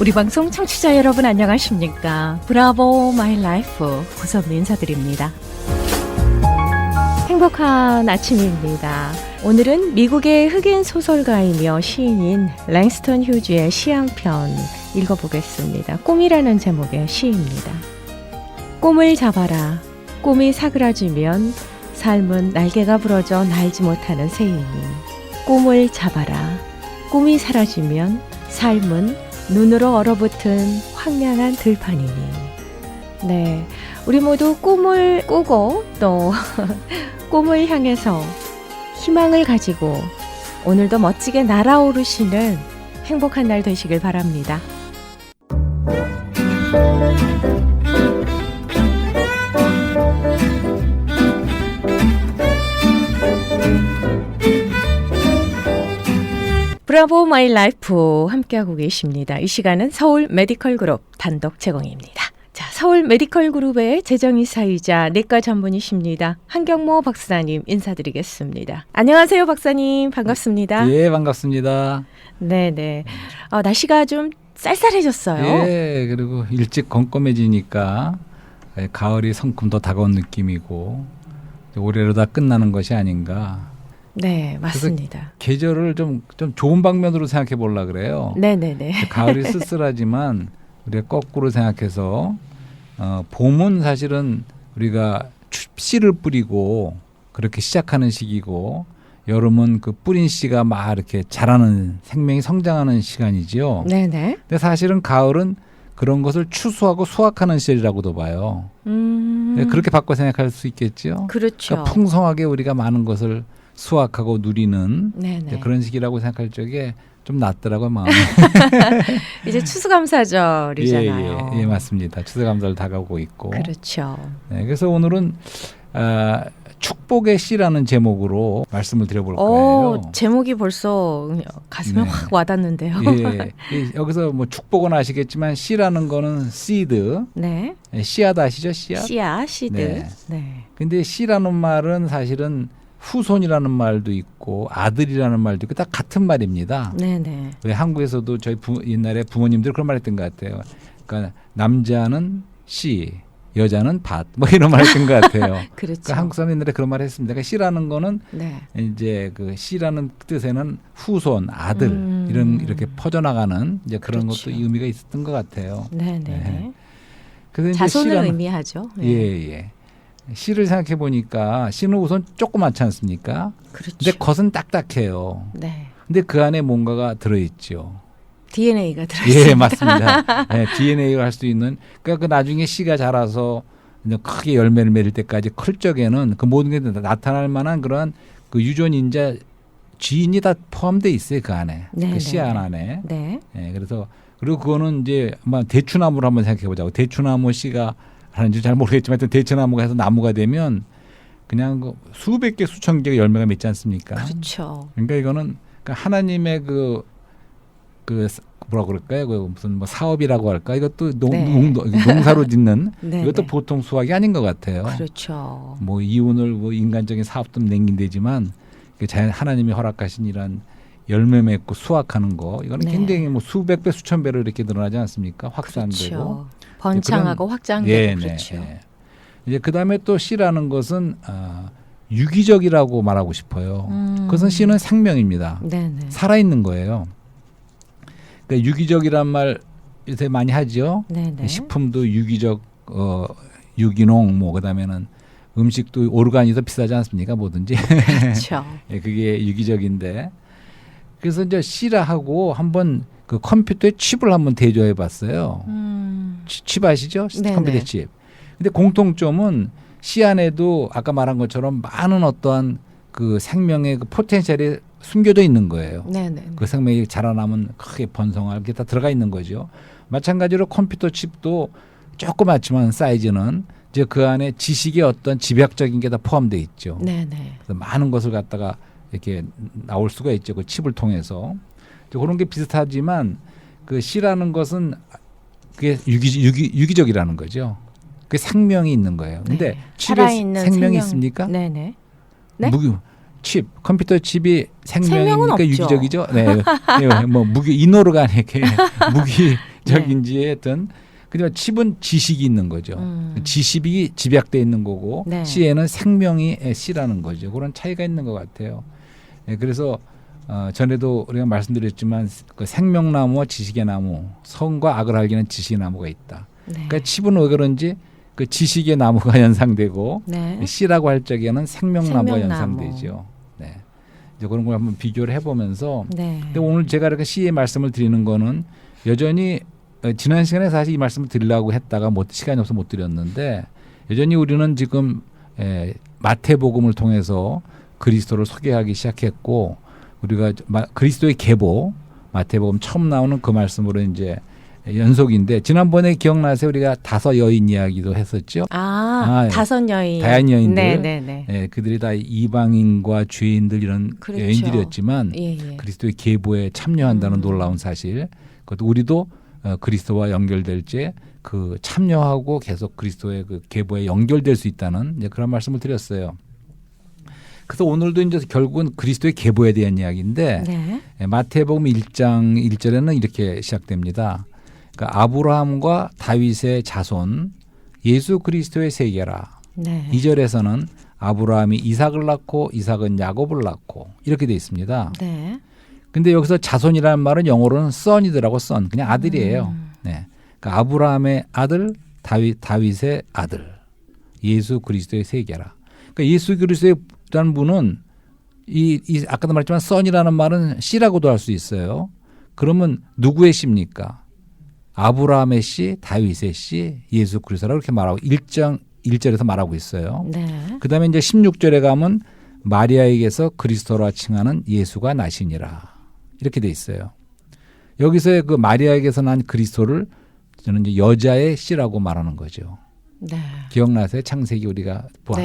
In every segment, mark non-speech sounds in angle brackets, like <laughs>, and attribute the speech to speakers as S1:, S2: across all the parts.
S1: 우리 방송 청취자 여러분 안녕하십니까? 브라보 마이 라이프 고선미 인사드립니다. 행복한 아침입니다. 오늘은 미국의 흑인 소설가이며 시인인 랭스턴 휴즈의 시향편 읽어보겠습니다. 꿈이라는 제목의 시입니다. 꿈을 잡아라. 꿈이 사그라지면 삶은 날개가 부러져 날지 못하는 새이니 꿈을 잡아라. 꿈이 사라지면 삶은 눈으로 얼어붙은 황량한 들판이니. 네. 우리 모두 꿈을 꾸고 또 <laughs> 꿈을 향해서 희망을 가지고 오늘도 멋지게 날아오르시는 행복한 날 되시길 바랍니다. 브라보 마이 라이프 함께하고 계십니다. 이 시간은 서울 메디컬 그룹 단독 제공입니다. 자, 서울 메디컬 그룹의 재정이사이자 내과 전문이십니다. 한경모 박사님 인사드리겠습니다. 안녕하세요, 박사님. 반갑습니다.
S2: 예, 반갑습니다.
S1: 네, 네. 어, 날씨가 좀 쌀쌀해졌어요.
S2: 예, 그리고 일찍 건검해지니까 가을이 성큼 더 다가온 느낌이고 올해로 다 끝나는 것이 아닌가
S1: 네, 맞습니다.
S2: 계절을 좀, 좀 좋은 방면으로 생각해 보려 그래요.
S1: 네네네.
S2: 가을이 <laughs> 쓸쓸하지만 우리가 거꾸로 생각해서 어, 봄은 사실은 우리가 춥 씨를 뿌리고 그렇게 시작하는 시기고 여름은 그 뿌린 씨가 막 이렇게 자라는 생명이 성장하는 시간이지요. 네네. 근데 사실은 가을은 그런 것을 추수하고 수확하는 시절이라고도 봐요.
S1: 음.
S2: 네, 그렇게 바꿔 생각할 수있겠지 그렇죠. 그러니까 풍성하게 우리가 많은 것을 수확하고 누리는 네네. 네. 그런 식이라고 생각할 적에 좀 낫더라고요 마음이.
S1: <laughs> 이제 추수감사절이잖아요. 예, 예,
S2: 예, 예 맞습니다. 추수감사를 다가오고 있고.
S1: 그렇죠.
S2: 네, 그래서 오늘은 어, 축복의 씨라는 제목으로 말씀을 드려볼 거예요.
S1: 제목이 벌써 가슴에 네. 확 와닿는데요.
S2: 예, 예, 여기서 뭐 축복은 아시겠지만 씨라는 거는 씨드. 네. 예, 씨앗 아시죠? 씨앗.
S1: 씨앗, 씨드. 네. 네.
S2: 근데 씨라는 말은 사실은 후손이라는 말도 있고 아들이라는 말도 있고 다 같은 말입니다. 네네. 왜 한국에서도 저희 부, 옛날에 부모님들 그런 말했던 것 같아요. 그러니까 남자는 씨, 여자는 밭, 뭐 이런 말했던 것 같아요. <laughs> 그렇죠. 그러니까 한국 사람 옛날에 그런 말 했습니다. 그러니까 씨라는 거는 네. 이제 그 씨라는 뜻에는 후손, 아들 음. 이런 이렇게 퍼져나가는 이제 그런 그렇죠. 것도 의미가 있었던 것 같아요.
S1: 네네. 네. 그래서 자손을 씨라는, 의미하죠.
S2: 네. 예 예. 씨를 생각해 보니까 씨는 우선 조그맣지 않습니까? 그렇죠. 근데 겉은 딱딱해요. 네. 근데 그 안에 뭔가가 들어있죠.
S1: DNA가 들어있습니
S2: 예, 맞습니다. 네, DNA가 할 수 있는 그러니까 그 나중에 씨가 자라서 이제 크게 열매를 맺을 때까지 클 적에는 그 모든 게 나타날 만한 그런 그 유전 인자 지인이 다 포함돼 있어요 그 안에 네, 그 씨앗 네. 안에. 네. 네. 그래서 그리고 그거는 이제 아마 대추나무를 한번 생각해 보자고 대추나무 씨가 하는지 잘 모르겠지만 하여튼 대체나무가 해서 나무가 되면 그냥 그 수백 개 수천 개의 열매가 맺지 않습니까?
S1: 그렇죠.
S2: 그러니까 이거는 그러니까 하나님의 그그 그 뭐라 그럴까요? 그 무슨 뭐 사업이라고 할까? 이것도 농, 네. 농, 사로 짓는 <laughs> 네, 이것도 네. 보통 수확이 아닌 것 같아요.
S1: 그렇죠.
S2: 뭐이혼을뭐 뭐 인간적인 사업도 냉긴되지만 자연 하나님이 허락하신 이런 열매 맺고 수확하는 거 이거는 네. 굉장히 뭐 수백 배 수천 배로 이렇게 늘어나지 않습니까? 확산되고 그렇죠.
S1: 번창하고 네, 그런, 확장되고 네네, 예, 그렇죠. 예.
S2: 이제 그다음에 또씨라는 것은 어, 유기적이라고 말하고 싶어요. 음. 그것은 씨는 생명입니다. 네네. 네. 살아있는 거예요. 그러니까 유기적이란 말 요새 많이 하죠. 네네. 네. 식품도 유기적, 어, 유기농, 뭐 그다음에는 음식도 오르간이 더 비싸지 않습니까? 뭐든지.
S1: 그렇죠.
S2: <laughs> 예, 그게 유기적인데. 그래서 이제 씨라 하고 한번 그 컴퓨터에 칩을 한번 대조해 봤어요. 음. 칩 아시죠? 네네. 컴퓨터 칩. 근데 공통점은 씨 안에도 아까 말한 것처럼 많은 어떠한 그 생명의 그 포텐셜이 숨겨져 있는 거예요. 네네. 그 생명이 자라나면 크게 번성할 게 다 들어가 있는 거죠. 마찬가지로 컴퓨터 칩도 조그맣지만 사이즈는 이제 그 안에 지식의 어떤 집약적인 게 다 포함돼 있죠. 네네. 그래서 많은 것을 갖다가 이렇게 나올 수가 있죠. 그 칩을 통해서. 그런 게 비슷하지만 그 씨라는 것은 그게 유기, 유기, 유기적이라는 거죠. 그게 생명이 있는 거예요. 근데 네. 칩에 생명이 생명. 있습니까? 네네. 네? 네? 무기 칩 컴퓨터 칩이 생명이니까 유기적이죠. 네. 네. 뭐 무기 이노르가 이렇게 <laughs> 무기적인지 네. 하여튼 그지만 칩은 지식이 있는 거죠. 음. 지식이 집약돼 있는 거고 네. 씨에는 생명이 씨라는 거죠. 그런 차이가 있는 것 같아요. 네, 그래서 어, 전에도 우리가 말씀드렸지만 그 생명나무와 지식의 나무, 성과 악을 알기 하는 지식의 나무가 있다. 네. 그러니까 칩은 왜 그런지 그 지식의 나무가 <laughs> 연상되고 네. 씨라고 할 적에는 생명나무가 생명나무. 연상되죠. 네. 이제 그런 걸 한번 비교를 해보면서. 네. 근데 오늘 제가 이렇게 씨의 말씀을 드리는 거는 여전히 어, 지난 시간에 사실 이 말씀을 드리려고 했다가 못, 시간이 없어 서못 드렸는데 여전히 우리는 지금 에, 예, 마태복음을 통해서 그리스도를 소개하기 시작했고 우리가 그리스도의 계보 마태복음 처음 나오는 그 말씀으로 이제 연속인데 지난번에 기억나세요? 우리가 다섯 여인 이야기도 했었죠.
S1: 아, 아 예. 다섯 여인.
S2: 다양한 여인들. 네네네. 네, 네. 예, 그들이 다 이방인과 죄인들 이런 그렇죠. 여인들이었지만 예, 예. 그리스도의 계보에 참여한다는 음. 놀라운 사실. 그것도 우리도 어, 그리스도와 연결될지 그 참여하고 계속 그리스도의 그 계보에 연결될 수 있다는 이제 그런 말씀을 드렸어요. 그래서 오늘도 이제 결국은 그리스도의 계보에 대한 이야기인데 네. 예, 마태복음 1장 1절에는 이렇게 시작됩니다. 그러니까 아브라함과 다윗의 자손 예수 그리스도의 세계라. 네. 2절에서는 아브라함이 이삭을 낳고 이삭은 야곱을 낳고 이렇게 돼 있습니다. 네. 근데 여기서 자손이라는 말은 영어로는 썬이더라고 썬. 그냥 아들이에요. 음. 네. 그러니까 아브라함의 아들 다윗 다윗의 아들 예수 그리스도의 세계라. 그러니까 예수 그리스도의 라는 분은 이, 이 아까도 말했지만 선이라는 말은 씨라고도 할 수 있어요. 그러면 누구의 씨입니까? 아브라함의 씨, 다윗의 씨, 예수 그리스도라고 이렇게 말하고 일장일절에서 말하고 있어요. 네. 그다음에 이제 십육 절에 가면 마리아에게서 그리스도라 칭하는 예수가 나시니라. 이렇게 돼 있어요. 여기서의 그 마리아에게서 난 그리스도를 저는 이제 여자의 씨라고 말하는 거죠. 네. 기억나세요? 창세기 우리가 보았죠.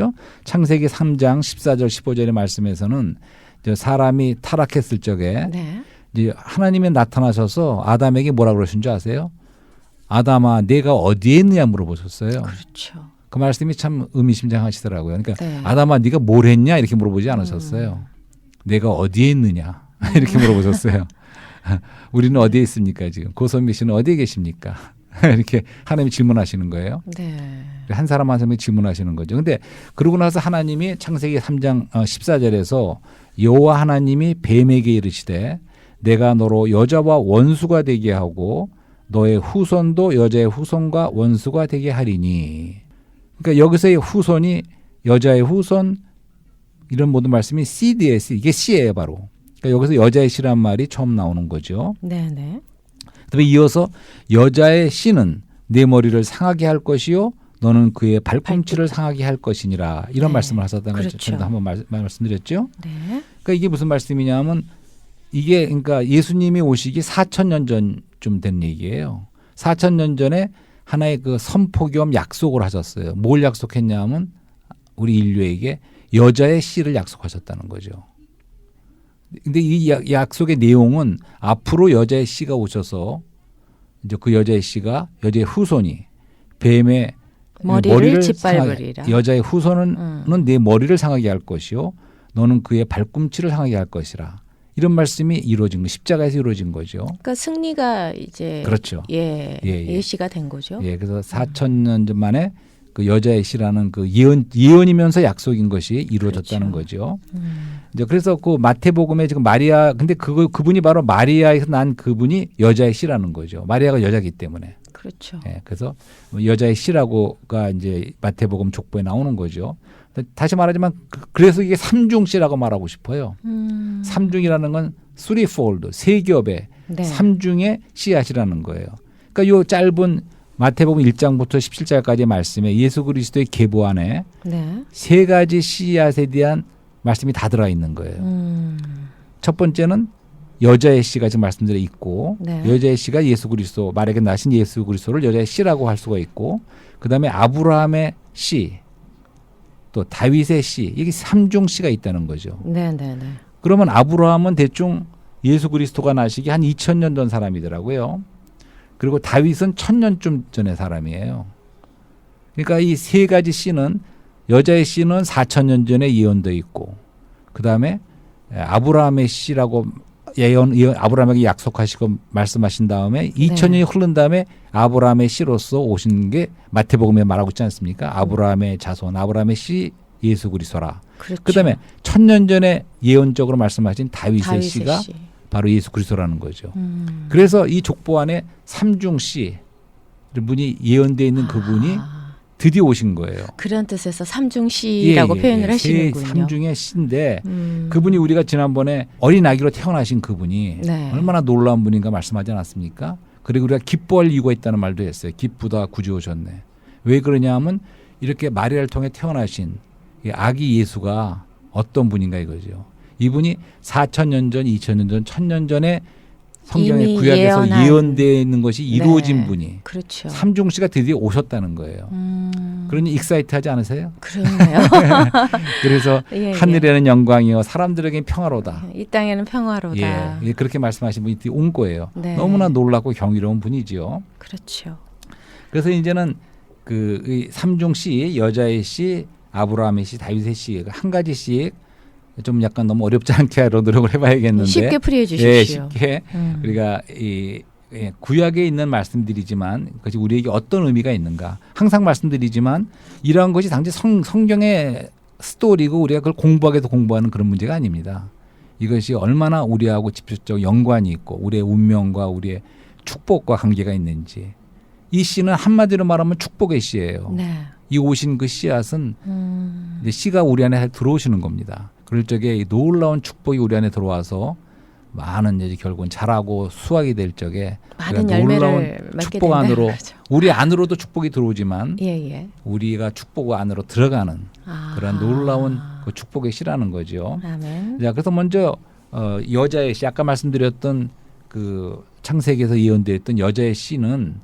S2: 네, 네. 창세기 3장 14절 15절의 말씀에서는 사람이 타락했을 적에 네. 이제 하나님이 나타나셔서 아담에게 뭐라 그러신 줄 아세요? 아담아, 내가 어디에 있느냐 물어보셨어요.
S1: 그렇죠.
S2: 그 말씀이 참 의미심장하시더라고요. 그러니까 네. 아담아, 네가 뭘 했냐 이렇게 물어보지 않으셨어요. 음. 내가 어디에 있느냐 <laughs> 이렇게 물어보셨어요. <laughs> 우리는 어디에 있습니까 지금? 고선미 씨는 어디에 계십니까? <laughs> 이렇게 하나님이 질문하시는 거예요. 네. 한 사람 한 사람이 질문하시는 거죠. 근데 그러고 나서 하나님이 창세기 3장 14절에서 어, 여호와 하나님이 뱀에게 이르시되 내가 너로 여자와 원수가 되게 하고 너의 후손도 여자의 후손과 원수가 되게 하리니. 그러니까 여기서의 후손이 여자의 후손 이런 모든 말씀이 CDS 이게 C예요 바로. 그러니까 여기서 여자의 씨란 말이 처음 나오는 거죠.
S1: 네, 네.
S2: 그다음에 이어서 여자의 씨는 내 머리를 상하게 할 것이요 너는 그의 발꿈치를 상하게 할 것이니라 이런 네. 말씀을 하셨다는 그렇죠. 한번 말, 말씀드렸죠. 네. 그러니까 이게 무슨 말씀이냐면 이게 그러니까 예수님이 오시기 사천 년 전쯤 된 얘기예요. 사천 년 전에 하나의 그 선포 겸 약속을 하셨어요. 뭘 약속했냐면 우리 인류에게 여자의 씨를 약속하셨다는 거죠. 근데 이 약속의 내용은 앞으로 여자의 씨가 오셔서 이제 그 여자의 씨가 여자의 후손이 뱀의 머리를, 머리를 짓밟으리라. 여자의 후손은 음. 내 머리를 상하게 할 것이요. 너는 그의 발꿈치를 상하게 할 것이라. 이런 말씀이 이루어진 거 십자가에서 이루어진 거죠.
S1: 그러니까 승리가 이제 그렇죠. 예, 예, 시가된 예. 예 거죠.
S2: 예, 그래서 음. 사천 년전 만에 그 여자의 씨라는그 예언 예언이면서 약속인 것이 이루어졌다는 그렇죠. 거죠. 음. 이제 그래서 그 마태복음에 지금 마리아 근데 그 그분이 바로 마리아에서 난 그분이 여자의 씨라는 거죠. 마리아가 여자기 때문에. 그렇죠. 예, 그래서 뭐 여자의 씨라고가 이제 마태복음 족보에 나오는 거죠. 다시 말하지만 그, 그래서 이게 삼중 씨라고 말하고 싶어요. 음. 삼중이라는 건 threefold 세 겹의 네. 삼중의 씨앗이라는 거예요. 그러니까 요 짧은 마태복음 1장부터 17장까지의 말씀에 예수 그리스도의 계보 안에 네. 세 가지 씨앗에 대한 말씀이 다 들어 있는 거예요. 음. 첫 번째는 여자의 씨가 지금 말씀드려 있고 네. 여자의 씨가 예수 그리스도 말에게 나신 예수 그리스도를 여자의 씨라고 할 수가 있고 그다음에 아브라함의 씨 또 다윗의 씨 이게 삼중 씨가 있다는 거죠.
S1: 네, 네, 네.
S2: 그러면 아브라함은 대충 예수 그리스도가 나시기 한 2000년 전 사람이더라고요. 그리고 다윗은 1000년쯤 전의 사람이에요. 그러니까 이 세 가지 씨는 여자의 씨는 4천년 전에 예언돼 있고 그다음에 아브라함의 씨라고 예언, 아브라함에게 약속하시고 말씀하신 다음에 2천년이 네. 흐른 다음에 아브라함의 씨로서 오신 게 마태복음에 말하고 있지 않습니까? 아브라함의 자손, 아브라함의 씨 예수 그리스도라. 그렇죠. 그다음에 천 년 전에 예언적으로 말씀하신 다윗의, 다윗의 씨가 씨. 바로 예수 그리스도라는 거죠. 음. 그래서 이 족보 안에 삼중 씨 분이 예언되어 있는 그분이 아. 드디어 오신 거예요.
S1: 그런 뜻에서 삼중시라고 예, 예 표현을 예. 하시는군요.
S2: 삼중의 시인데 음. 그분이 우리가 지난번에 어린 아기로 태어나신 그분이 네. 얼마나 놀라운 분인가 말씀하지 않았습니까? 그리고 우리가 기뻐할 이유가 있다는 말도 했어요. 기쁘다 구주 오셨네. 왜 그러냐 하면 이렇게 마리아를 통해 태어나신 아기 예수가 어떤 분인가 이거죠. 이분이 4천년 전, 2천년 전, 1 0년 전에 성경의 구약에서 예언한, 예언되어 있는 것이 네, 이루어진 네. 분이 그렇죠. 삼중씨가 드디어 오셨다는 거예요. 음. 그러니 익사이트하지 않으세요? 그러네요. <laughs> 그래서 <laughs> 예, 예, 하늘에는 예. 영광이요 사람들에게는 평화로다.
S1: 이 땅에는 평화로다.
S2: 예, 예 그렇게 말씀하신 분이 온 거예요. 네. 너무나 놀랍고 경이로운 분이지요.
S1: 그렇죠.
S2: 그래서 이제는 그 삼종 씨, 여자의 씨, 아브라함의 씨, 다윗의 씨한 그 가지 씩좀 약간 너무 어렵지 않게 하려 노력을 해봐야겠는데
S1: 쉽게 풀이해 주십시오. 예,
S2: 쉽게 음. 우리가 이 예, 구약에 있는 말씀들이지만 그것이 우리에게 어떤 의미가 있는가 항상 말씀드리지만 이러한 것이 당시 성, 성경의 스토리고 우리가 그걸 공부하게도 공부하는 그런 문제가 아닙니다. 이것이 얼마나 우리하고 직접적 연관이 있고 우리의 운명과 우리의 축복과 관계가 있는지 이 씨는 한마디로 말하면 축복의 씨예요. 네. 이 오신 그 씨앗은 음. 이제 씨가 우리 안에 들어오시는 겁니다. 그럴 적에 놀라운 축복이 우리 안에 들어와서 많은 이제 결국은 자라고 수확이 될 적에
S1: 많은 열매를 축복 안으로 <laughs> 그렇죠.
S2: 우리 안으로도 축복이 들어오지만 예, 예. 우리가 축복 안으로 들어가는 아. 그런 놀라운 그 축복의 시라는 거죠. 아멘. 자 그래서 먼저 어, 여자의 씨 아까 말씀드렸던 그 창세기에서 예언되어있던 여자의 씨는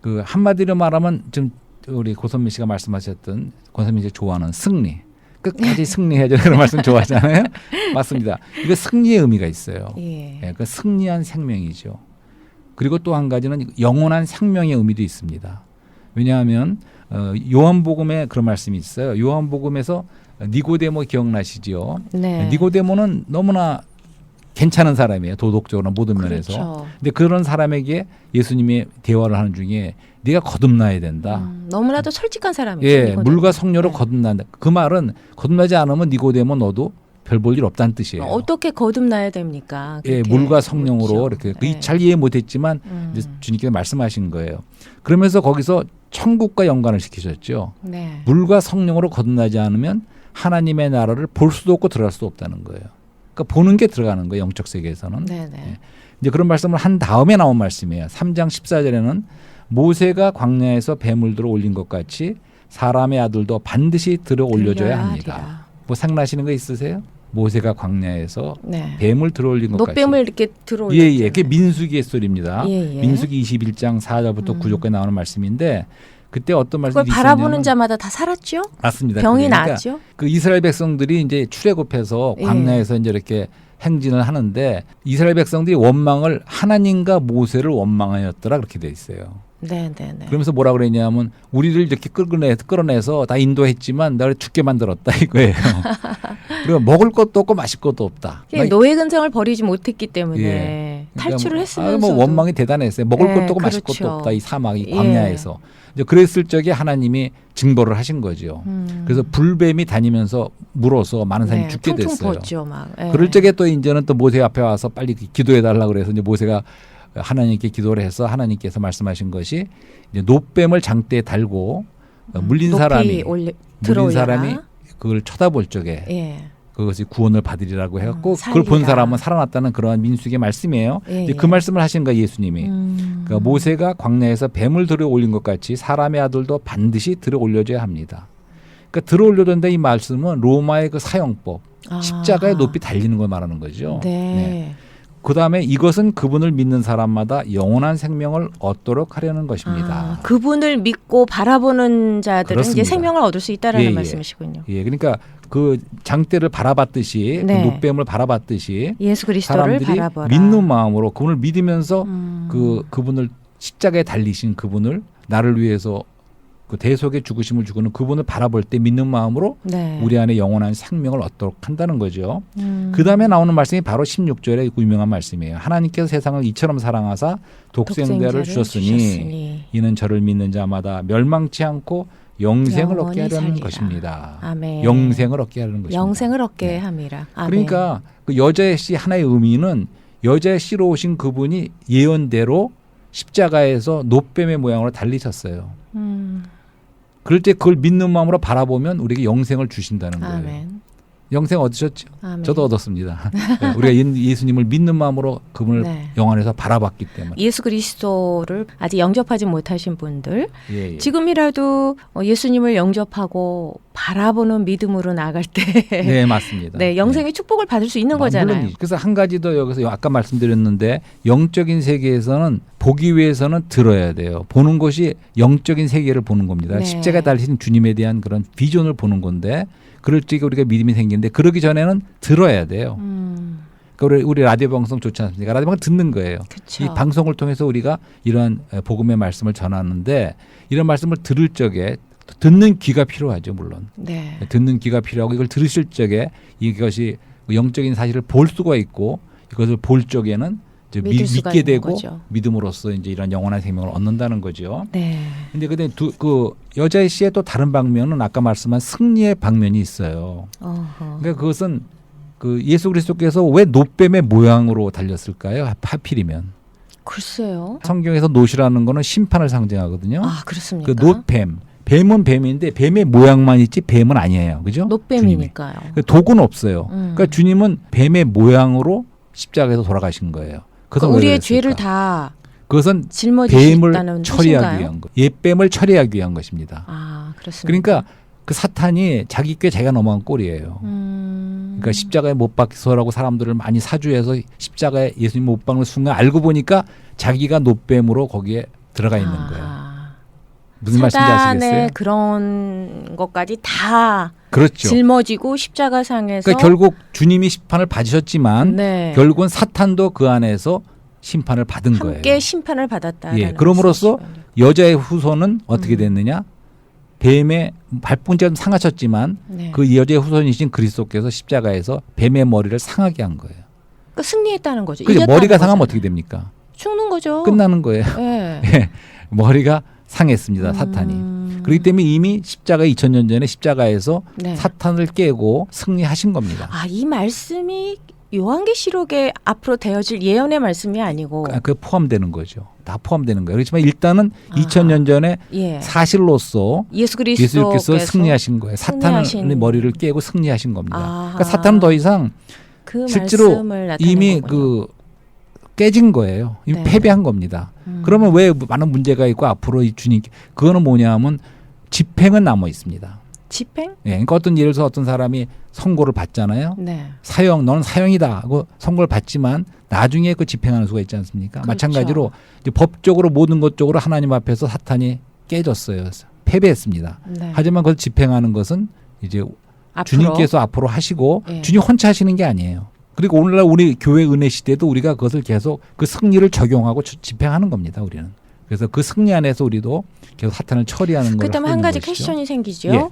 S2: 그 한마디로 말하면 지금 우리 고선민 씨가 말씀하셨던 고선민씨 좋아하는 승리 끝까지 승리해줘 야 그런 말씀 좋아하잖아요. <laughs> 맞습니다. 이거 승리의 의미가 있어요. 예. 예, 그 승리한 생명이죠. 그리고 또 한 가지는 영원한 생명의 의미도 있습니다. 왜냐하면 어, 요한복음에 그런 말씀이 있어요. 요한복음에서 니고데모 기억나시죠 네. 니고데모는 너무나 괜찮은 사람이에요. 도덕적으로 모든 그렇죠. 면에서. 그렇죠. 근데 그런 사람에게 예수님이 대화를 하는 중에 네가 거듭나야 된다. 음,
S1: 너무나도 솔직한 사람이죠.
S2: 예, 물과 성녀로 네. 거듭난다. 그 말은 거듭나지 않으면 니고데모 너도 별 볼 일 없다는 뜻이에요.
S1: 어, 어떻게 거듭나야 됩니까?
S2: 예, 그렇게. 예, 물과 성령으로 그렇죠. 이렇게 네. 잘 이해 못했지만 음. 주님께서 말씀하신 거예요. 그러면서 거기서 천국과 연관을 시키셨죠. 네. 물과 성령으로 거듭나지 않으면 하나님의 나라를 볼 수도 없고 들어갈 수도 없다는 거예요. 그러니까 보는 게 들어가는 거예요. 영적 세계에서는. 네네. 네. 예. 이제 그런 말씀을 한 다음에 나온 말씀이에요. 3장 14절에는 모세가 광야에서 뱀을들어 올린 것 같이 사람의 아들도 반드시 들어 올려줘야 합니다. 뭐 생각나시는 거 있으세요? 모세가 광야에서 네. 뱀을 들어올린 것
S1: 같이. 뱀을 이렇게 들어올
S2: 예, 예. 그게 민수기의 소리입니다. 예, 예. 민수기 21장 4절부터 음. 9절까지 나오는 말씀인데 그때 어떤 말씀이 그걸
S1: 바라보는 자마다 다 살았죠. 맞습니다. 병이 그러니까 나았죠.
S2: 그 이스라엘 백성들이 이제 출애굽해서 예. 광야에서 예. 이제 이렇게 행진을 하는데 이스라엘 백성들이 원망을 하나님과 모세를 원망하였더라 그렇게 돼 있어요.
S1: 네, 네, 네.
S2: 그러면서 뭐라 그랬냐면 우리를 이렇게 끌어내, 끌어내서 다 인도했지만 나를 죽게 만들었다 이거예요. <laughs> 그리고 먹을 것도 없고 마실 것도 없다.
S1: 노예 근성을 버리지 못했기 때문에. 예. 탈출을 했으면서 아, 뭐
S2: 원망이 대단했어요. 먹을 예, 것도 네, 없고 그렇죠. 것도 없다 이 사막 이 예. 광야에서 예. 이제 그랬을 적에 하나님이 징벌을 하신 거지 음. 그래서 불뱀이 다니면서 물어서 많은 사람이 예, 죽게 됐어요. 벗죠, 예. 그럴 적에 또 이제는 또 모세 앞에 와서 빨리 기도해 달라 그래서 이제 모세가 하나님께 기도를 해서 하나님께서 말씀하신 것이 이제 노뱀을 장대에 달고 음, 물린 사람이 올려, 물린 사람이 그걸 쳐다볼 적에 예. 그것이 구원을 받으리라고 해갖고 아, 그걸 본 사람은 살아났다는 그러한 민수의 말씀이에요. 예, 이제 예. 그 말씀을 하신 거 예수님이. 음. 그러니까 모세가 광야에서 뱀을 들어 올린 것 같이 사람의 아들도 반드시 들어 올려줘야 합니다. 그러니까 들어 올려준데이 말씀은 로마의 그 사형법, 아. 십자가에 높이 달리는 걸 말하는 거죠.
S1: 네. 네.
S2: 그 다음에 이것은 그분을 믿는 사람마다 영원한 생명을 얻도록 하려는 것입니다. 아,
S1: 그분을 믿고 바라보는 자들은 그렇습니다. 이제 생명을 얻을 수 있다라는 예, 예. 말씀이시군요.
S2: 예, 그러니까 그 장대를 바라봤듯이 그 네. 그 노뱀을 바라봤듯이 예수 그리스도를 바라보라. 믿는 마음으로 그분을 믿으면서 음. 그 그분을 십자가에 달리신 그분을 나를 위해서 그 대속의 죽으심을 주고는 그분을 바라볼 때 믿는 마음으로 네. 우리 안에 영원한 생명을 얻도록 한다는 거죠. 음. 그 다음에 나오는 말씀이 바로 16절의 유명한 말씀이에요. 하나님께서 세상을 이처럼 사랑하사 독생자를 주셨으니, 주셨으니, 이는 저를 믿는 자마다 멸망치 않고 영생을 얻게 하려는 살리라. 것입니다. 아멘. 영생을 얻게 하려는 것입니다.
S1: 영생을 얻게 네. 함이라.
S2: 아멘. 그러니까 그 여자의 씨 하나의 의미는 여자의 씨로 오신 그분이 예언대로 십자가에서 노뱀의 모양으로 달리셨어요. 음. 그럴 때 그걸 믿는 마음으로 바라보면 우리에게 영생을 주신다는 거예요. 아멘. 영생 얻으셨죠? 아멘. 네. 저도 얻었습니다. <laughs> 네, 우리가 예수님을 믿는 마음으로 그분을 네. 영안에서 바라봤기 때문에
S1: 예수 그리스도를 아직 영접하지 못하신 분들 예, 예. 지금이라도 어, 예수님을 영접하고 바라보는 믿음으로 나갈 때 <laughs>
S2: 네, 맞습니다.
S1: 네, 영생의 네. 축복을 받을 수 있는 아, 거잖아요. 물론
S2: 그래서 한 가지 더 여기서 아까 말씀드렸는데 영적인 세계에서는 보기 위해서는 들어야 돼요. 보는 것이 영적인 세계를 보는 겁니다. 네. 십자가 달신 주님에 대한 그런 비전을 보는 건데 그럴 적에 우리가 믿음이 생기는데 그러기 전에는 들어야 돼요. 음. 그걸 그러니까 우리 라디오 방송 좋지 않습니까? 라디오 방송 듣는 거예요. 그쵸. 이 방송을 통해서 우리가 이런 복음의 말씀을 전하는데 이런 말씀을 들을 적에 듣는 귀가 필요하죠, 물론. 네. 듣는 귀가 필요하고 이걸 들으실 적에 이것이 영적인 사실을 볼 수가 있고 이것을 볼 적에는 믿, 믿게 되고 거죠. 믿음으로써 이제 이런 영원한 생명을 얻는다는 거죠. 네. 근데 근데 두, 그 여자의 시의 또 다른 방면은 아까 말씀한 승리의 방면이 있어요. 어허. 그러니까 그것은 그 예수 그리스도께서 왜 노뱀의 모양으로 달렸을까요? 하필이면.
S1: 글쎄요.
S2: 성경에서 노시라는 거는 심판을 상징하거든요.
S1: 아, 그렇습니까?
S2: 그 노뱀. 뱀은 뱀인데 뱀의 모양만 있지 뱀은 아니에요. 그죠?
S1: 노뱀이니까요.
S2: 그 독은 없어요. 음. 그러니까 주님은 뱀의 모양으로 십자가에서 돌아가신 거예요.
S1: 그래서 우리의 죄를 다 그것은 뱀을 처리하기 위한 것,
S2: 예뱀을 처리하기 위한 것입니다.
S1: 아, 그렇습니다.
S2: 그러니까 그 사탄이 자기 꾀꽤 제가 넘어간 꼴이에요. 음... 그러니까 십자가에 못 박소라고 사람들을 많이 사주해서 십자가에 예수님 못 박는 순간 알고 보니까 자기가 노뱀으로 거기에 들어가 있는 아... 거예요. 무슨 말씀인지 아시겠어요?
S1: 그런 것까지 다 그렇죠. 짊어지고 십자가상에서 그러니까
S2: 결국 주님이 심판을 받으셨지만 네. 결국은 사탄도 그 안에서 심판을 받은 거예요.
S1: 함께 심판을 받았다.
S2: 예, 그럼으로써 네. 여자의 후손은 어떻게 음. 됐느냐? 뱀의 발꿈치가 상하셨지만 네. 그 여자의 후손이신 그리스도께서 십자가에서 뱀의 머리를 상하게 한 거예요.
S1: 그러니까 승리했다는 거죠.
S2: 그게 그러니까 이 머리가 상하면 거잖아요. 어떻게 됩니까?
S1: 죽는 거죠.
S2: 끝나는 거예요. 네. <laughs> 예, 머리가 상했습니다. 음. 사탄이. 음. 그렇기 때문에 이미 십자가 2000년 전에 십자가에서 네. 사탄을 깨고 승리하신 겁니다.
S1: 아, 이 말씀이 요한계시록에 앞으로 되어질 예언의 말씀이 아니고
S2: 그 포함되는 거죠. 다 포함되는 거예요. 그렇지만 일단은 아, 2000년 전에 예. 사실로서 예수 그리스도께서 승리하신 거예요. 사탄의 승리하신... 머리를 깨고 승리하신 겁니다. 그러니까 사탄은 더 이상 그 실제로 이미 거군요. 그 깨진 거예요. 네. 패배한 겁니다. 음. 그러면 왜 많은 문제가 있고 앞으로 이 주님 그거는 뭐냐면 집행은 남아 있습니다. 집행? 예, 그러니까 어떤 예를 들어서 어떤 사람이 선고를 받잖아요. 네. 사형, 너는 사형이다 하고 선고를 받지만 나중에 그 집행하는 수가 있지 않습니까? 그렇죠. 마찬가지로 법적으로 모든 것 쪽으로 하나님 앞에서 사탄이 깨졌어요. 패배했습니다. 네. 하지만 그걸 집행하는 것은 이제 앞으로. 주님께서 앞으로 하시고 예. 주님 혼자 하시는 게 아니에요. 그리고 오늘날 우리 교회 은혜 시대도 우리가 그것을 계속 그 승리를 적용하고 집행하는 겁니다. 우리는. 그래서 그 승리 안에서 우리도 계속 사탄을 처리하는 거죠.
S1: 그다음에 한 가지 것이죠. 퀘션이 생기죠. 예.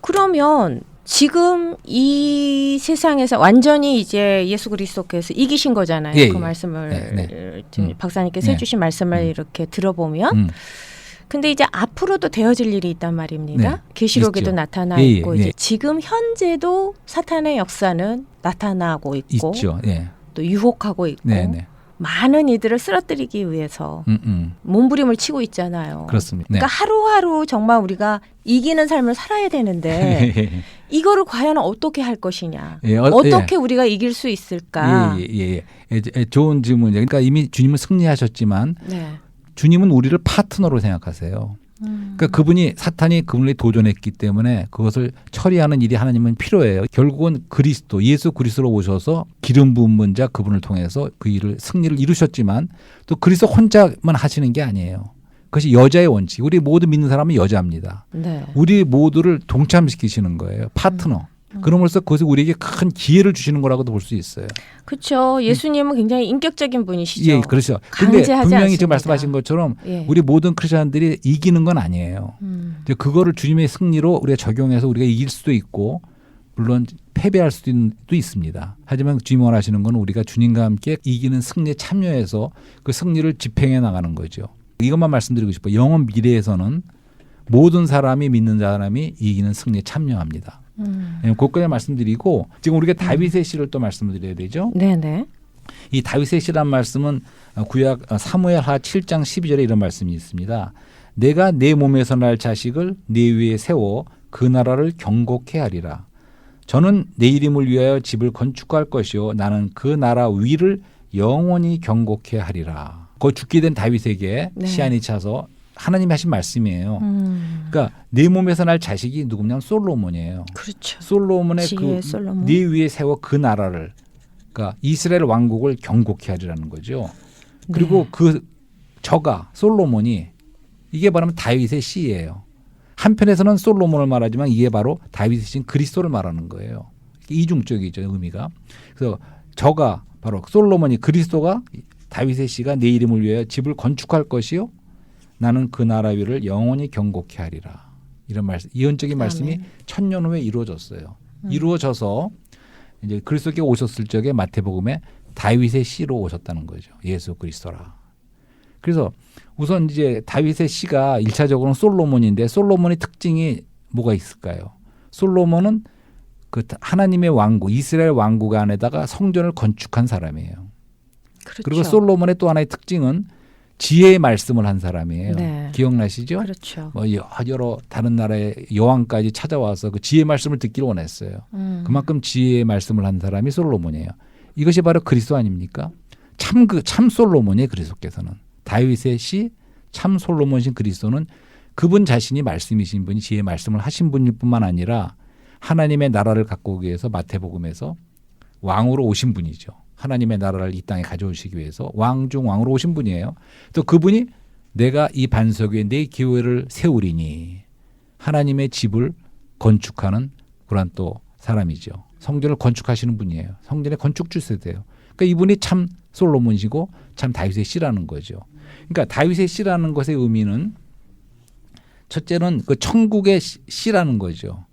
S1: 그러면 지금 이 세상에서 완전히 이제 예수 그리스도께서 이기신 거잖아요. 예, 그 예. 말씀을 네, 네. 음. 박사님께서 네. 해주신 말씀을 음. 이렇게 들어보면 음. 근데 이제 앞으로도 되어질 일이 있단 말입니다. 네, 계시록에도 나타나 예, 예 있고 예, 이제 예. 지금 현재도 사탄의 역사는 나타나고 있고 있죠. 예. 또 유혹하고 있고 네, 네. 많은 이들을 쓰러뜨리기 위해서 음, 음. 몸부림을 치고 있잖아요. 그렇습니다. 그러니까 네. 그러니까 하루하루 정말 우리가 이기는 삶을 살아야 되는데 <laughs> 예, 예, 예. 이거를 과연 어떻게 할 것이냐, 예, 어, 떻게 예. 우리가 이길 수 있을까?
S2: 예, 예, 예. 예, 좋은 질문이에요. 그러니까 이미 주님은 승리하셨지만 네. 주님은 우리를 파트너로 생각하세요. 음. 그러니까 그분이 사탄이 그분을 도전했기 때문에 그것을 처리하는 일이 하나님은 필요해요. 결국은 그리스도 예수 그리스도로 오셔서 기름 부은 분자 그분을 통해서 그 일을 승리를 이루셨지만 또 그리스도 혼자만 하시는 게 아니에요. 그것이 여자의 원칙. 우리 모두 믿는 사람은 여자입니다. 네. 우리 모두를 동참시키시는 거예요. 파트너. 음. 음. 그러면서그것을 우리에게 큰 기회를 주시는 거라고도 볼 수 있어요.
S1: 그렇죠. 예수님은 굉장히 인격적인 분이시죠. 예,
S2: 그렇죠. 근데 분명히 않습니다. 지금 말씀하신 것처럼 예. 우리 모든 크리스천들이 이기는 건 아니에요. 음. 그거를 주님의 승리로 우리가 적용해서 우리가 이길 수도 있고 물론 패배할 수도 있, 습니다 하지만 주님 원하시는 건 우리가 주님과 함께 이기는 승리에 참여해서 그 승리를 집행해 나가는 거죠. 이것만 말씀드리고 싶어요. 영원 미래에서는 모든 사람이 믿는 사람이 이기는 승리에 참여합니다. 음. 그것까지 예, 말씀드리고 지금 우리가 음. 다윗의 시를 또 말씀드려야 되죠. 네네. 네. 이 다윗의 시란 말씀은 어, 구약 어, 사무엘하 7장 12절에 이런 말씀이 있습니다. 내가 내 몸에서 날 자식을 내 위에 세워 그 나라를 경고케 하리라. 저는 내 이름을 위하여 집을 건축할 것이요 나는 그 나라 위를 영원히 경고케 하리라. 그 죽게 된 다윗에게 네. 시한이 차서 하나님이 하신 말씀이에요. 음. 그러니까 내 네 몸에서 날 자식이 누구냐면 솔로몬이에요. 그렇죠. 솔로몬의 그네 솔로몬. 네 위에 세워 그 나라를 그러니까 이스라엘 왕국을 경고케 하리라는 거죠. 네. 그리고 네. 그 저가 솔로몬이 이게 바로 다윗의 시예요. 한편에서는 솔로몬을 말하지만 이게 바로 다윗의 신 그리스도를 말하는 거예요. 이중적이죠 의미가. 그래서 저가 바로 솔로몬이 그리스도가 다윗의 시가 내 이름을 위하여 집을 건축할 것이요 나는 그 나라 위를 영원히 경고케 하리라. 이런 말씀, 이언적인 말씀이 천년 후에 이루어졌어요. 음. 이루어져서 이제 그리스도께 오셨을 적에 마태복음에 다윗의 씨로 오셨다는 거죠. 예수 그리스도라. 그래서 우선 이제 다윗의 씨가 일차적으로는 솔로몬인데 솔로몬의 특징이 뭐가 있을까요? 솔로몬은 그 하나님의 왕국 이스라엘 왕국 안에다가 성전을 건축한 사람이에요. 그렇죠. 그리고 솔로몬의 또 하나의 특징은 지혜의 말씀을 한 사람이에요. 네. 기억나시죠? 그렇죠. 뭐 여러 다른 나라의 여왕까지 찾아와서 그 지혜의 말씀을 듣기를 원했어요. 음. 그만큼 지혜의 말씀을 한 사람이 솔로몬이에요. 이것이 바로 그리스도 아닙니까? 참 그참 그, 솔로몬이에요. 그리스도께서는 다윗의 시 참 솔로몬신 이 그리스도는 그분 자신이 말씀이신 분이 지혜의 말씀을 하신 분일 뿐만 아니라 하나님의 나라를 갖고 오기 위해서 마태복음에서 왕으로 오신 분이죠. 하나님의 나라를 이 땅에 가져오시기 위해서 왕 중 왕으로 오신 분이에요. 또 그분이 내가 이 반석 위에 내 교회를 세우리니 하나님의 집을 건축하는 그런 또 사람이죠. 성전을 건축하시는 분이에요. 성전의 건축주 세요 그러니까 이분이 참솔로몬이고참 다윗의 씨라는 거죠. 그러니까 다윗의 씨라는 것의 의미는 첫째는 그 천국의 씨라는 거죠.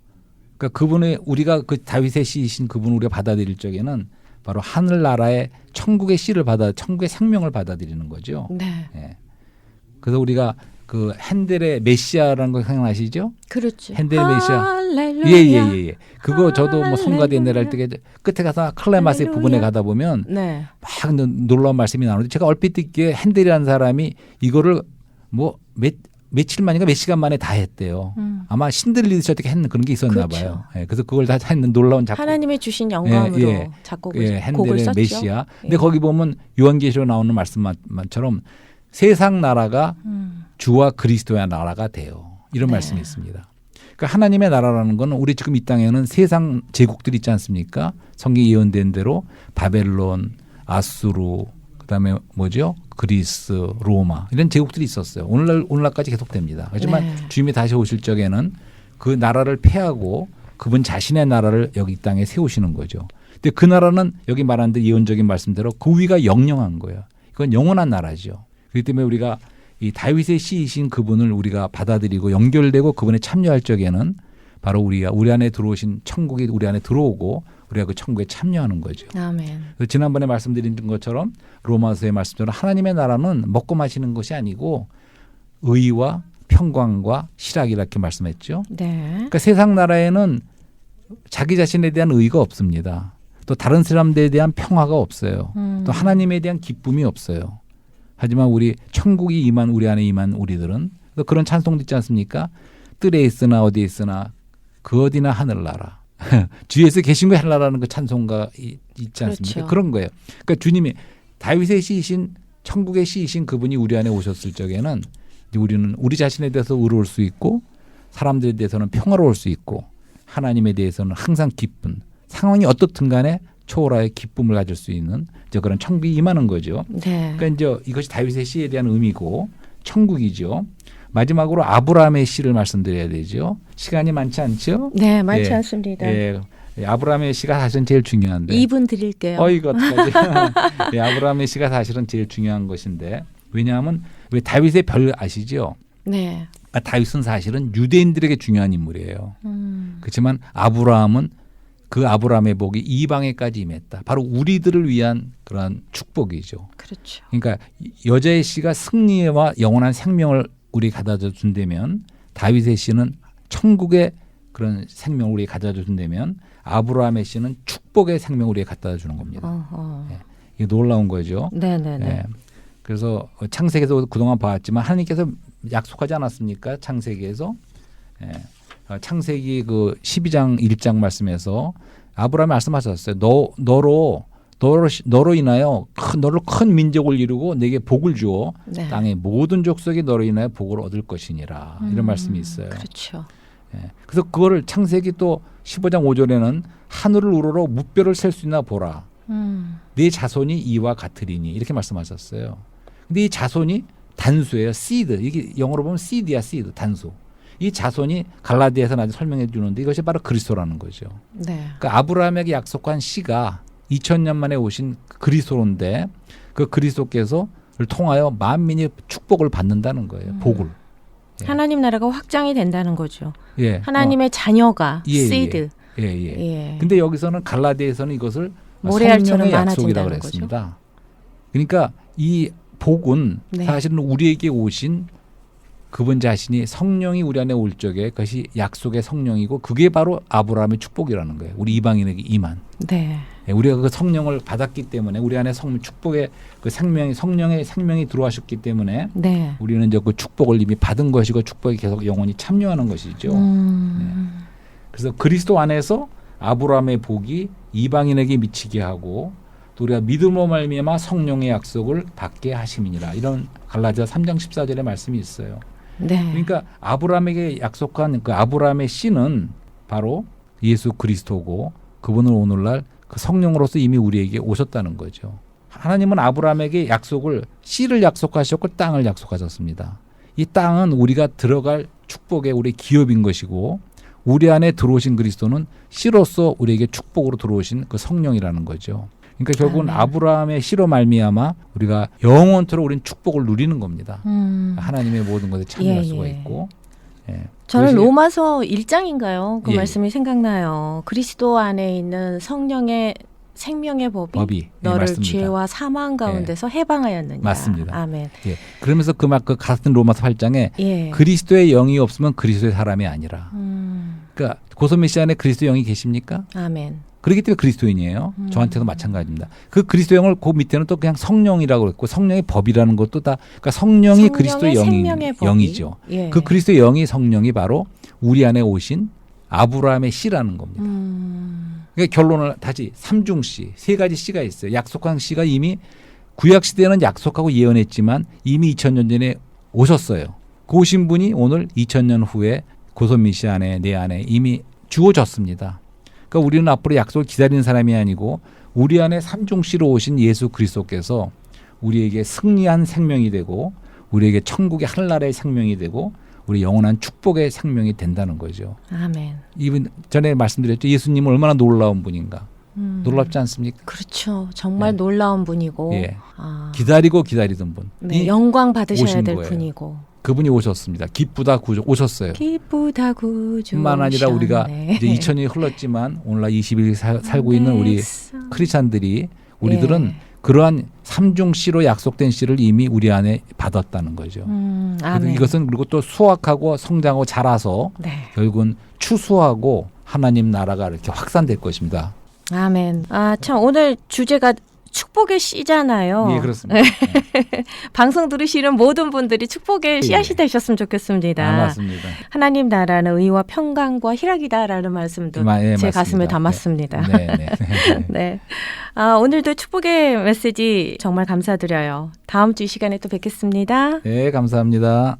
S2: 그러니까 그분의 우리가 그 다윗의 씨이신 그분을 우리가 받아들일 적에는 바로 하늘나라의 천국의 씨를 받아 천국의 생명을 받아들이는 거죠.
S1: 네. 예.
S2: 그래서 우리가 그 핸델의 메시아라는 거 생각나시죠? 그렇죠. 핸델의 메시아. 예예예 예, 예, 예, 그거 저도 뭐 성가대 내려갈때 끝에 가서 클레마스의 부분에 가다 보면 네. 막 놀라운 말씀이 나오는데 제가 얼핏 듣기에 핸델이라는 사람이 이거를 뭐몇 며칠 만인가 몇 시간 만에 다 했대요. 음. 아마 신들리듯이 어떻게 했는 그런 게 있었나 그렇죠. 봐요. 예, 그래서 그걸 다 했는 놀라운 작곡.
S1: 하나님의 주신 영광으로 예, 예. 작곡을 예, 곡을 핸델의 썼죠. 메시아. 예.
S2: 근데 거기 보면 요한계시로 나오는 말씀만처럼 세상 나라가 음. 주와 그리스도의 나라가 돼요. 이런 네. 말씀이 있습니다. 그러니까 하나님의 나라라는 건 우리 지금 이 땅에는 세상 제국들이 있지 않습니까? 성경 예언된 대로 바벨론, 아수르, 그다음에 뭐죠? 그리스, 로마 이런 제국들이 있었어요. 오늘날 오늘날까지 계속됩니다. 하지만 네. 주님이 다시 오실 적에는 그 나라를 패하고 그분 자신의 나라를 여기 땅에 세우시는 거죠. 근데 그 나라는 여기 말한 듯 예언적인 말씀대로 그 위가 영영한 거예요. 이건 영원한 나라죠. 그렇기 때문에 우리가 이 다윗의 씨이신 그분을 우리가 받아들이고 연결되고 그분에 참여할 적에는 바로 우리가 우리 안에 들어오신 천국이 우리 안에 들어오고 우리가 그 천국에 참여하는 거죠. 아멘. 지난번에 말씀드린 것처럼 로마서의 말씀처럼 하나님의 나라는 먹고 마시는 것이 아니고 의와 평강과 실학이라 이렇게 말씀했죠. 네. 그러니까 세상 나라에는 자기 자신에 대한 의가 없습니다. 또 다른 사람들에 대한 평화가 없어요. 음. 또 하나님에 대한 기쁨이 없어요. 하지만 우리 천국이 임한 우리 안에 임한 우리들은 그런 찬송도 있지 않습니까? 뜰에 있으나 어디에 있으나 그 어디나 하늘나라. <laughs> 주위에서 계신 거 할라라는 그 찬송가 있지 않습니까? 그렇죠. 그런 거예요. 그러니까 주님이 다윗의 시이신 천국의 시이신 그분이 우리 안에 오셨을 적에는 우리는 우리 자신에 대해서 의로울 수 있고 사람들에 대해서는 평화로울 수 있고 하나님에 대해서는 항상 기쁜 상황이 어떻든 간에 초월하의 기쁨을 가질 수 있는 이제 그런 천국이 임하는 거죠. 네. 그러니까 이제 이것이 다윗의 시에 대한 의미고 천국이죠. 마지막으로 아브라함의 씨를 말씀드려야 되죠. 시간이 많지 않죠?
S1: 네, 많지 예, 않습니다.
S2: 예. 예 아브라함의 씨가 사실은 제일 중요한데.
S1: 2분 드릴게요.
S2: 어, 이거 어떡하지? 예, 아브라함의 씨가 사실은 제일 중요한 것인데. 왜냐하면 왜 다윗의 별 아시죠? 네. 아, 다윗은 사실은 유대인들에게 중요한 인물이에요. 음. 그렇지만 아브라함은 그 아브라함의 복이 이방에까지 임했다. 바로 우리들을 위한 그러 축복이죠. 그렇죠. 그러니까 여자의 씨가 승리와 영원한 생명을 우리 가다져 준다면 다윗의 씨는 천국의 그런 생명을 우리 가져다 준다면 아브라함의 씨는 축복의 생명을 우리에 갖다 주는 겁니다. 어허. 예. 이게 놀라운 거죠.
S1: 네네네. 예.
S2: 그래서 창세기에서 그동안 봤지만 하나님께서 약속하지 않았습니까? 창세기에서 예. 아, 창세기 그 12장 1장 말씀에서 아브라함이 말씀하셨어요. 너 너로 너로, 너로 인하여 큰, 너로 큰 민족을 이루고 내게 복을 주어 네. 땅의 모든 족속이 너로 인하여 복을 얻을 것이니라 음, 이런 말씀이 있어요. 그렇죠. 예. 그래서 그거를 창세기 또 15장 5절에는 하늘을 우러러 무뼈를 셀 수 있나 보라. 음. 네 자손이 이와 같으리니 이렇게 말씀하셨어요. 근데 이 자손이 단수예요. 씨드. 이게 영어로 보면 씨드야, 씨드. 단수. 이 자손이 갈라디아에서 나중에 설명해 주는데 이것이 바로 그리스도라는 거죠. 네. 그러니까 아브라함에게 약속한 씨가 2000년 만에 오신 그리스도인데 그 그리스도께서 를 통하여 만민이 축복을 받는다는 거예요. 음. 복을.
S1: 예. 하나님 나라가 확장이 된다는 거죠. 예. 하나님의 어. 자녀가 예, 시드.
S2: 예. 예, 예. 예. 근데 여기서는 갈라디에서는 이것을 모래알처럼 약속이라고 그랬습니다. 거죠? 그러니까 이 복은 네. 사실은 우리에게 오신 그분 자신이 성령이 우리 안에 올 적에 그것이 약속의 성령이고 그게 바로 아브라함의 축복이라는 거예요. 우리 이방인에게 임한. 네. 예, 우리가 그 성령을 받았기 때문에 우리 안에 성 축복의 그 생명이 성령의 생명이 들어와셨기 때문에 네. 우리는 이제 그 축복을 이미 받은 것이고 축복이 계속 영원히 참여하는 것이죠. 음. 네. 그래서 그리스도 안에서 아브라함의 복이 이방인에게 미치게 하고 또 우리가 믿음으로 말미암아 성령의 약속을 받게 하심이니라 이런 갈라디아 3장 14절의 말씀이 있어요. 네. 그러니까 아브라함에게 약속한 그 아브라함의 씨는 바로 예수 그리스도고 그분을 오늘날 그 성령으로서 이미 우리에게 오셨다는 거죠. 하나님은 아브라함에게 약속을 씨를 약속하셨고 땅을 약속하셨습니다. 이 땅은 우리가 들어갈 축복의 우리 기업인 것이고 우리 안에 들어오신 그리스도는 씨로서 우리에게 축복으로 들어오신 그 성령이라는 거죠. 그러니까 결국은 아, 네. 브라함의 씨로 말미암아 우리가 영원토록 우리는 축복을 누리는 겁니다. 음. 하나님의 모든 것에 참여할 예, 수가 예. 있고
S1: 예. 저는 로마서 1장인가요? 그 예, 말씀이 생각나요. 그리스도 안에 있는 성령의 생명의 법이, 법이. 예, 너를 예, 죄와 사망 가운데서 예. 해방하였느냐. 맞습니다. 아멘. 예.
S2: 그러면서 그 막그 그 같은 로마서 8장에 예. 그리스도의 영이 없으면 그리스도의 사람이 아니라. 음. 그러니까 고소메시안에 그리스도 영이 계십니까? 아멘. 그렇기 때문에 그리스도인이에요. 음. 저한테도 마찬가지입니다. 그 그리스도 영을 그 밑에는 또 그냥 성령이라고 그랬고 성령의 법이라는 것도 다 그러니까 성령이 그리스도 영이, 영이죠. 예. 그 그리스도 영이 성령이 바로 우리 안에 오신 아브라함의 씨라는 겁니다. 음. 그러니까 결론을 다시 삼중 씨, 세 가지 씨가 있어요. 약속한 씨가 이미 구약 시대에는 약속하고 예언했지만 이미 2000년 전에 오셨어요. 그 오신 분이 오늘 2000년 후에 고소 미시안에 내 안에 이미 주어졌습니다. 그러니까 우리는 앞으로 약속을 기다리는 사람이 아니고 우리 안에 삼중씨로 오신 예수 그리스도께서 우리에게 승리한 생명이 되고 우리에게 천국의 하나라의 생명이 되고 우리 영원한 축복의 생명이 된다는 거죠. 아멘. 이분 전에 말씀드렸죠. 예수님은 얼마나 놀라운 분인가. 음. 놀랍지 않습니까?
S1: 그렇죠. 정말 네. 놀라운 분이고
S2: 예. 아. 기다리고 기다리던 분.
S1: 네. 영광 받으셔야 될 거예요. 분이고.
S2: 그분이 오셨습니다. 기쁘다 구조 오셨어요.
S1: 기쁘다 구조.
S2: 만 아니라 우리가 네. 이제 2000년이 흘렀지만 오늘날 2 1세 살고 있는 우리 크리스찬들이 우리들은 예. 그러한 삼중 씨로 약속된 씨를 이미 우리 안에 받았다는 거죠. 음, 아, 네. 이것은 그리고 또 수확하고 성장하고 자라서 네. 결국은 추수하고 하나님 나라가 이렇게 확산될 것입니다.
S1: 아멘. 아, 참, 오늘 주제가 축복의 씨잖아요. 예, 그렇습니다. 네. <laughs> 방송 들으시는 모든 분들이 축복의 예. 씨앗이 예. 되셨으면 좋겠습니다. 아, 맞습니다. 하나님 나라는 의와 평강과 희락이다라는 말씀도 마, 예, 제 맞습니다. 가슴에 네. 담았습니다. 네. 네, <laughs> 네. 네. 아, 오늘도 축복의 메시지 정말 감사드려요. 다음 주 이 시간에 또 뵙겠습니다.
S2: 네, 감사합니다.